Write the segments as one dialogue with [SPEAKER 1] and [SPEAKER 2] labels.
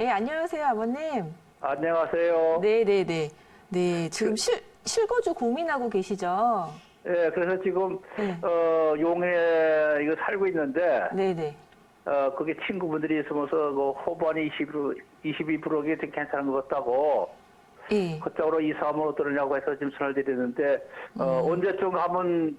[SPEAKER 1] 예, 안녕하세요, 아버님.
[SPEAKER 2] 안녕하세요.
[SPEAKER 1] 네, 네, 네. 네, 지금 실, 실거주 고민하고 계시죠?
[SPEAKER 2] 예, 그래서 지금
[SPEAKER 1] 네.
[SPEAKER 2] 어, 용해 이거 살고 있는데
[SPEAKER 1] 네, 네.
[SPEAKER 2] 어, 거기 친구분들이 있으면서 그 호반이 22% 22%게 되게 괜찮은 것 같다고
[SPEAKER 1] 예.
[SPEAKER 2] 그쪽으로 이사하면 어떠냐고 해서 지금 전화를 드리는데 어,
[SPEAKER 1] 음.
[SPEAKER 2] 언제쯤 가면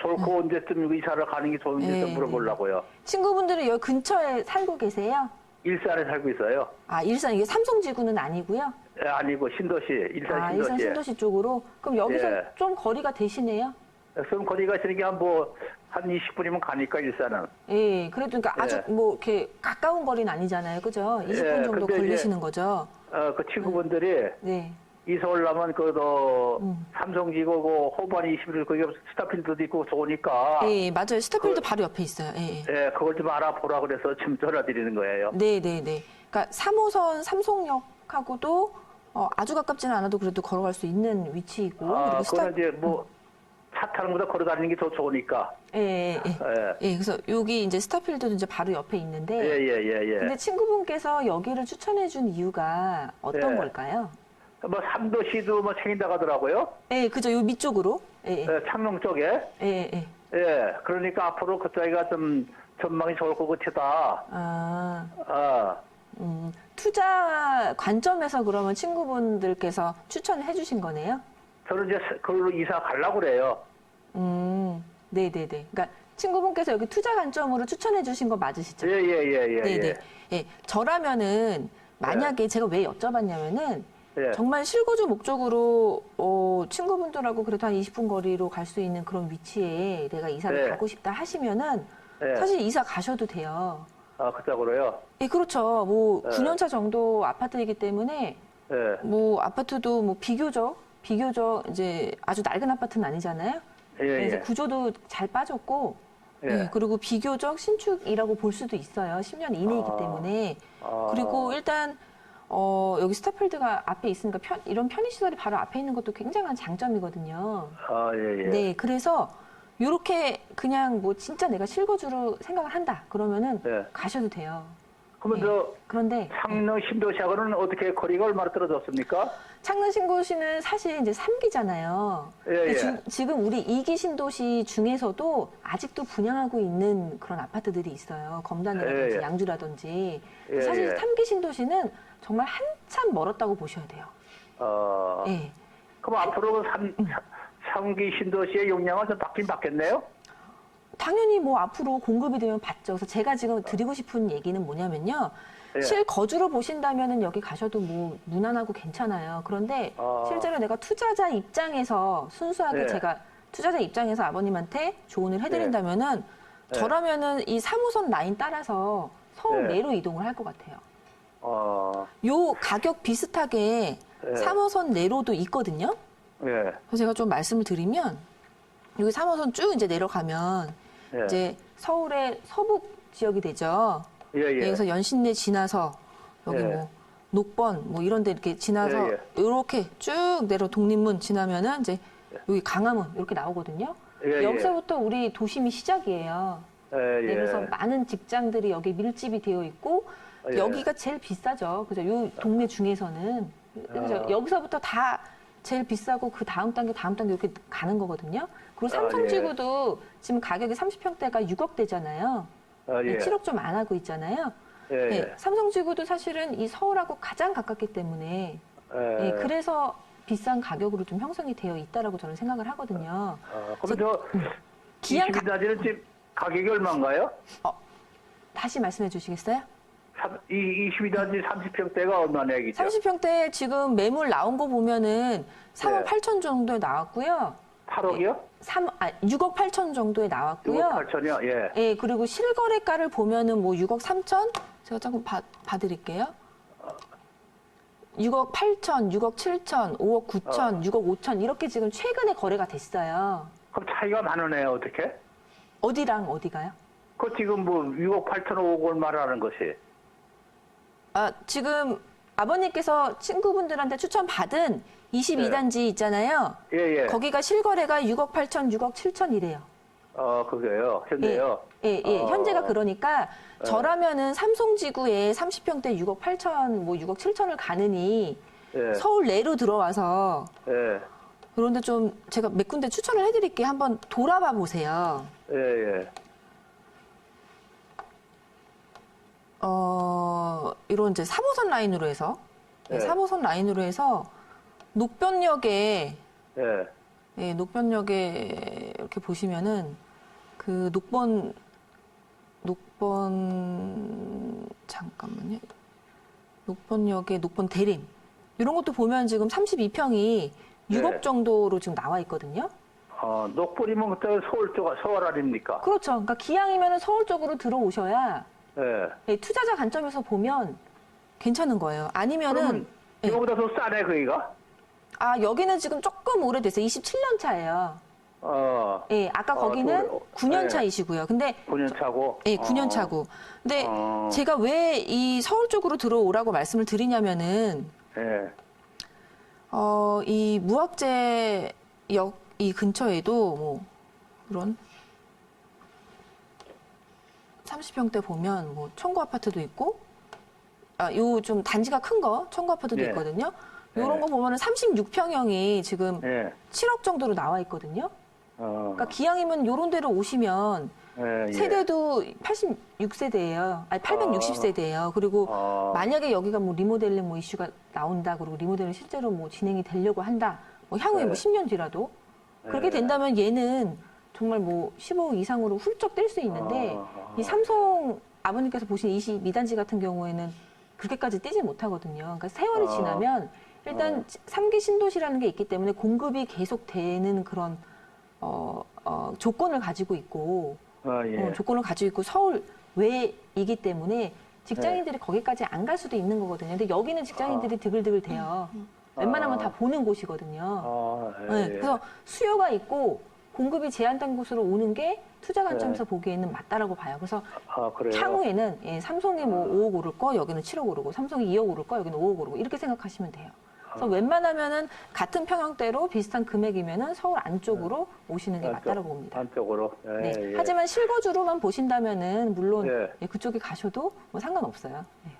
[SPEAKER 2] 좋고 언제쯤 이사를 가는 게 좋은지
[SPEAKER 1] 네,
[SPEAKER 2] 좀 물어보려고요.
[SPEAKER 1] 친구분들은 여기 근처에 살고 계세요?
[SPEAKER 2] 일산에 살고 있어요.
[SPEAKER 1] 아, 일산, 이게 삼성지구는 아니고요?
[SPEAKER 2] 예, 아니고 신도시, 일산
[SPEAKER 1] 아,
[SPEAKER 2] 신도시.
[SPEAKER 1] 일산 신도시 쪽으로? 그럼 여기서
[SPEAKER 2] 예.
[SPEAKER 1] 좀 거리가 되시네요?
[SPEAKER 2] 그럼 거리가 있으니까 뭐, 한 20분이면 가니까, 일산은.
[SPEAKER 1] 예, 그래도 그러니까 아주
[SPEAKER 2] 예.
[SPEAKER 1] 뭐 이렇게 가까운 거리는 아니잖아요. 그죠? 20분
[SPEAKER 2] 예,
[SPEAKER 1] 정도
[SPEAKER 2] 근데 이제-
[SPEAKER 1] 걸리시는 거죠?
[SPEAKER 2] 어, 그 친구분들이
[SPEAKER 1] 네.
[SPEAKER 2] 이사 올라면 그도
[SPEAKER 1] 음.
[SPEAKER 2] 삼성지구고 호반이 21, 거기 스타필드도 있고 좋으니까,
[SPEAKER 1] 예, 맞아요. 스타필드
[SPEAKER 2] 그-
[SPEAKER 1] 바로 옆에 있어요. 예, 예.
[SPEAKER 2] 예, 그걸 좀 알아보라 그래서 지금 전화 드리는 거예요.
[SPEAKER 1] 네, 네, 네. 그러니까 3호선 삼성역하고도 어, 아주 가깝지는 않아도 그래도 걸어갈 수 있는 위치이고
[SPEAKER 2] 아,
[SPEAKER 1] 그리고 스타
[SPEAKER 2] 이제 뭐, 차 타는 것보다 걸어 다니는 게 더 좋으니까.
[SPEAKER 1] 예, 예, 예.
[SPEAKER 2] 예,
[SPEAKER 1] 예, 그래서 여기 이제 스타필드도 이제 바로 옆에
[SPEAKER 2] 예,
[SPEAKER 1] 있는데
[SPEAKER 2] 예, 예. 예.
[SPEAKER 1] 근데 친구분께서 여기를 추천해 준 이유가 어떤
[SPEAKER 2] 예.
[SPEAKER 1] 걸까요?
[SPEAKER 2] 뭐, 삼도시도 뭐 생긴다 하더라고요.
[SPEAKER 1] 예, 그죠. 요 밑쪽으로. 예, 예.
[SPEAKER 2] 예, 창릉 쪽에.
[SPEAKER 1] 예, 예, 예.
[SPEAKER 2] 예, 그러니까 앞으로 그쪽이가 좀 전망이 좋을 것 같다.
[SPEAKER 1] 아,
[SPEAKER 2] 아,
[SPEAKER 1] 음, 투자 관점에서 그러면 친구분들께서 추천을 해 주신 거네요?
[SPEAKER 2] 저는 이제 그걸로 이사 가려고 그래요.
[SPEAKER 1] 음, 네, 네, 네. 그러니까 친구분께서 여기 투자 관점으로 추천해 주신 거 맞으시죠?
[SPEAKER 2] 예, 예, 예, 예.
[SPEAKER 1] 네 네.
[SPEAKER 2] 예.
[SPEAKER 1] 예, 저라면은 만약에 제가 왜 여쭤봤냐면은
[SPEAKER 2] 예.
[SPEAKER 1] 정말 실거주 목적으로 어, 친구분들하고 그래도 한 20분 거리로 갈 수 있는 그런 위치에 내가 이사를
[SPEAKER 2] 네.
[SPEAKER 1] 가고 싶다 하시면은
[SPEAKER 2] 예.
[SPEAKER 1] 사실 이사 가셔도 돼요.
[SPEAKER 2] 아, 그쪽으로요?
[SPEAKER 1] 예, 그렇죠. 뭐
[SPEAKER 2] 네.
[SPEAKER 1] 9년차 정도 아파트이기 때문에
[SPEAKER 2] 예.
[SPEAKER 1] 뭐 아파트도 뭐 비교적 비교적 이제 아주 낡은 아파트는 아니잖아요.
[SPEAKER 2] 예,
[SPEAKER 1] 그래서
[SPEAKER 2] 예.
[SPEAKER 1] 구조도 잘 빠졌고
[SPEAKER 2] 예.
[SPEAKER 1] 예, 그리고 비교적 신축이라고 볼 수도 있어요. 10년 이내이기
[SPEAKER 2] 아.
[SPEAKER 1] 때문에.
[SPEAKER 2] 아.
[SPEAKER 1] 그리고 일단 어, 여기 스타필드가 앞에 있으니까 편- 이런 편의시설이 바로 앞에 있는 것도 굉장한 장점이거든요.
[SPEAKER 2] 아, 예, 예.
[SPEAKER 1] 네, 그래서 이렇게 그냥 뭐 진짜 내가 실거주로 생각을 한다. 그러면은
[SPEAKER 2] 네.
[SPEAKER 1] 가셔도 돼요.
[SPEAKER 2] 그러면
[SPEAKER 1] 네.
[SPEAKER 2] 저
[SPEAKER 1] 그런데
[SPEAKER 2] 창릉 신도시하고는 어떻게 거리가 얼마나 떨어졌습니까?
[SPEAKER 1] 창릉 신도시는 사실 이제 3기잖아요.
[SPEAKER 2] 예, 예.
[SPEAKER 1] 지금 우리 2기 신도시 중에서도 아직도 분양하고 있는 그런 아파트들이 있어요. 검단이라든지
[SPEAKER 2] 예, 예.
[SPEAKER 1] 양주라든지.
[SPEAKER 2] 예,
[SPEAKER 1] 사실
[SPEAKER 2] 예.
[SPEAKER 1] 3기 신도시는 정말 한참 멀었다고 보셔야 돼요.
[SPEAKER 2] 어,
[SPEAKER 1] 예.
[SPEAKER 2] 그럼 앞으로 삼, 삼기 신도시의 용량은 좀 바뀐 바뀌었네요?
[SPEAKER 1] 당연히 뭐 앞으로 공급이 되면 받죠. 그래서 제가 지금 드리고 싶은 얘기는 뭐냐면요.
[SPEAKER 2] 예.
[SPEAKER 1] 실거주로 보신다면은 여기 가셔도 뭐 무난하고 괜찮아요. 그런데
[SPEAKER 2] 아.
[SPEAKER 1] 실제로 내가 투자자 입장에서 순수하게
[SPEAKER 2] 네.
[SPEAKER 1] 제가 투자자 입장에서 아버님한테 조언을 해드린다면은
[SPEAKER 2] 네.
[SPEAKER 1] 저라면은 이 3호선 라인 따라서 서울
[SPEAKER 2] 네.
[SPEAKER 1] 내로 이동을 할 것 같아요.
[SPEAKER 2] 어,
[SPEAKER 1] 요 가격 비슷하게
[SPEAKER 2] 네.
[SPEAKER 1] 3호선 내로도 있거든요.
[SPEAKER 2] 예.
[SPEAKER 1] 그래서 제가 좀 말씀을 드리면 여기 3호선 쭉 이제 내려가면
[SPEAKER 2] 예.
[SPEAKER 1] 이제 서울의 서북 지역이 되죠.
[SPEAKER 2] 예, 예.
[SPEAKER 1] 여기서 연신내 지나서 여기
[SPEAKER 2] 예.
[SPEAKER 1] 뭐 녹번 뭐 이런 데 이렇게 지나서
[SPEAKER 2] 예,
[SPEAKER 1] 이렇게 쭉 내려 독립문 지나면은 이제 여기 강화문 이렇게 나오거든요.
[SPEAKER 2] 예, 예.
[SPEAKER 1] 여기서부터 우리 도심이 시작이에요.
[SPEAKER 2] 예,
[SPEAKER 1] 네,
[SPEAKER 2] 예.
[SPEAKER 1] 그래서 많은 직장들이 여기 밀집이 되어 있고
[SPEAKER 2] 예.
[SPEAKER 1] 여기가 제일 비싸죠. 그죠? 요 동네 중에서는 그죠?
[SPEAKER 2] 아.
[SPEAKER 1] 여기서부터 다 제일 비싸고 그 다음 단계 다음 단계 이렇게 가는 거거든요. 그리고
[SPEAKER 2] 아,
[SPEAKER 1] 삼성지구도 지금 가격이 30평대가 6억 대잖아요.
[SPEAKER 2] 아, 예.
[SPEAKER 1] 7억 좀 안 하고 있잖아요.
[SPEAKER 2] 예,
[SPEAKER 1] 네,
[SPEAKER 2] 예.
[SPEAKER 1] 삼성지구도 사실은 이 서울하고 가장 가깝기 때문에
[SPEAKER 2] 예.
[SPEAKER 1] 네, 그래서 비싼 가격으로 좀 형성이 되어 있다라고 저는 생각을 하거든요.
[SPEAKER 2] 아, 그럼 저
[SPEAKER 1] 기양 가,
[SPEAKER 2] 22단지는 지금 가격이 얼마인가요?
[SPEAKER 1] 다시 말씀해 주시겠어요?
[SPEAKER 2] 삼- 이 22단지 30평대가 얼마나 얘기죠?
[SPEAKER 1] 30평대 지금 매물 나온 거 보면은 3억
[SPEAKER 2] 네.
[SPEAKER 1] 8천 정도에 나왔고요.
[SPEAKER 2] 8억이요?
[SPEAKER 1] 3, 아, 6억 8천 정도에
[SPEAKER 2] 6억
[SPEAKER 1] 나왔고요.
[SPEAKER 2] 8천이요? 예.
[SPEAKER 1] 예, 그리고 실거래가를 보면은 뭐 6억 3천? 제가 조금 봐, 봐드릴게요. 6억 8천, 6억 7천, 5억 9천, 6억 5천 이렇게 지금 최근에 거래가 됐어요.
[SPEAKER 2] 그럼 차이가 많으네요, 어떻게?
[SPEAKER 1] 어디랑 어디가요?
[SPEAKER 2] 그 지금 뭐 6억 8천 5억 얼마라는 것이.
[SPEAKER 1] 아, 지금 아버님께서 친구분들한테 추천받은 22단지 있잖아요.
[SPEAKER 2] 예, 예.
[SPEAKER 1] 거기가 실거래가 6억 8천, 6억 7천이래요.
[SPEAKER 2] 어, 그게요. 현재요.
[SPEAKER 1] 예, 예.
[SPEAKER 2] 어.
[SPEAKER 1] 현재가 그러니까 저라면은 삼성지구에 30평대 6억 8천, 뭐 6억 7천을 가느니
[SPEAKER 2] 예.
[SPEAKER 1] 서울 내로 들어와서
[SPEAKER 2] 예.
[SPEAKER 1] 그런데 좀 제가 몇 군데 추천을 해드릴게요. 한번 돌아봐 보세요.
[SPEAKER 2] 예, 예.
[SPEAKER 1] 어, 이런 이제 3호선 라인으로 해서, 네,
[SPEAKER 2] 네.
[SPEAKER 1] 3호선 라인으로 해서 녹변역에,
[SPEAKER 2] 예.
[SPEAKER 1] 예, 녹변역에 이렇게 보시면은 그 녹번, 녹번, 잠깐만요. 녹번역에 녹번 대림. 이런 것도 보면 지금 32평이 6억
[SPEAKER 2] 네.
[SPEAKER 1] 정도로 지금 나와 있거든요.
[SPEAKER 2] 어, 녹불이면 그때 서울 쪽, 서울 아닙니까?
[SPEAKER 1] 그렇죠. 그러니까 기왕이면 서울 쪽으로 들어오셔야
[SPEAKER 2] 예.
[SPEAKER 1] 예, 투자자 관점에서 보면 괜찮은 거예요. 아니면은
[SPEAKER 2] 그러면
[SPEAKER 1] 예.
[SPEAKER 2] 이거보다 더 싸네, 거기가?
[SPEAKER 1] 아 여기는 지금 조금 오래됐어요. 27년 차예요.
[SPEAKER 2] 어,
[SPEAKER 1] 예, 아까
[SPEAKER 2] 어,
[SPEAKER 1] 거기는
[SPEAKER 2] 또,
[SPEAKER 1] 9년
[SPEAKER 2] 예.
[SPEAKER 1] 차이시고요. 근데
[SPEAKER 2] 9년 차고.
[SPEAKER 1] 예, 9년
[SPEAKER 2] 어,
[SPEAKER 1] 차고. 근데
[SPEAKER 2] 어.
[SPEAKER 1] 제가 왜 이 서울 쪽으로 들어오라고 말씀을 드리냐면은
[SPEAKER 2] 예.
[SPEAKER 1] 어, 이 무학재 역 이 근처에도 뭐 그런 30평대 보면 뭐 청구 아파트도 있고 아, 요 좀 단지가 큰 거 청구 아파트도
[SPEAKER 2] 예.
[SPEAKER 1] 있거든요.
[SPEAKER 2] 예.
[SPEAKER 1] 거 보면은 36평형이 지금
[SPEAKER 2] 예.
[SPEAKER 1] 7억 정도로 나와 있거든요.
[SPEAKER 2] 어.
[SPEAKER 1] 그러니까 기왕이면 요런 데로 오시면
[SPEAKER 2] 예, 예.
[SPEAKER 1] 세대도 86세대예요. 아니 860세대예요. 그리고
[SPEAKER 2] 어.
[SPEAKER 1] 만약에 여기가 뭐 리모델링 뭐 이슈가 나온다. 그리고 리모델링 실제로 뭐 진행이 되려고 한다. 뭐 향후에
[SPEAKER 2] 네.
[SPEAKER 1] 뭐 10년 뒤라도 그렇게
[SPEAKER 2] 네.
[SPEAKER 1] 된다면 얘는 정말 뭐 15억 이상으로 훌쩍 뛸 수 있는데
[SPEAKER 2] 어.
[SPEAKER 1] 이 삼성 아버님께서 보신 22단지 같은 경우에는 그렇게까지 뛰지 못하거든요. 그러니까 세월이
[SPEAKER 2] 어.
[SPEAKER 1] 지나면 일단
[SPEAKER 2] 어.
[SPEAKER 1] 삼기 신도시라는 게 있기 때문에 공급이 계속 되는 그런 어, 어, 조건을 가지고 있고
[SPEAKER 2] 어, 예.
[SPEAKER 1] 어, 조건을 가지고 있고 서울 외이기 때문에 직장인들이 거기까지 안 갈 수도 있는 거거든요. 근데 여기는 직장인들이 드글드글 돼요. 웬만하면
[SPEAKER 2] 아.
[SPEAKER 1] 다 보는 곳이거든요.
[SPEAKER 2] 어, 예,
[SPEAKER 1] 네,
[SPEAKER 2] 예.
[SPEAKER 1] 그래서 수요가 있고 공급이 제한된 곳으로 오는 게 투자 관점에서
[SPEAKER 2] 네.
[SPEAKER 1] 보기에는 맞다라고 봐요. 그래서
[SPEAKER 2] 아, 그래요?
[SPEAKER 1] 향후에는 예, 삼성이 뭐 5억 오를 거 여기는 7억 오르고 삼성이 2억 오를 거 여기는 5억 오르고 이렇게 생각하시면 돼요. 그래서
[SPEAKER 2] 아.
[SPEAKER 1] 웬만하면은 같은 평형대로 비슷한 금액이면은 서울 안쪽으로 오시는 게
[SPEAKER 2] 네.
[SPEAKER 1] 맞다라고 봅니다.
[SPEAKER 2] 안쪽으로. 예,
[SPEAKER 1] 네.
[SPEAKER 2] 예.
[SPEAKER 1] 하지만 실거주로만 보신다면은 물론
[SPEAKER 2] 예.
[SPEAKER 1] 예, 그쪽에 가셔도 뭐 상관없어요. 예.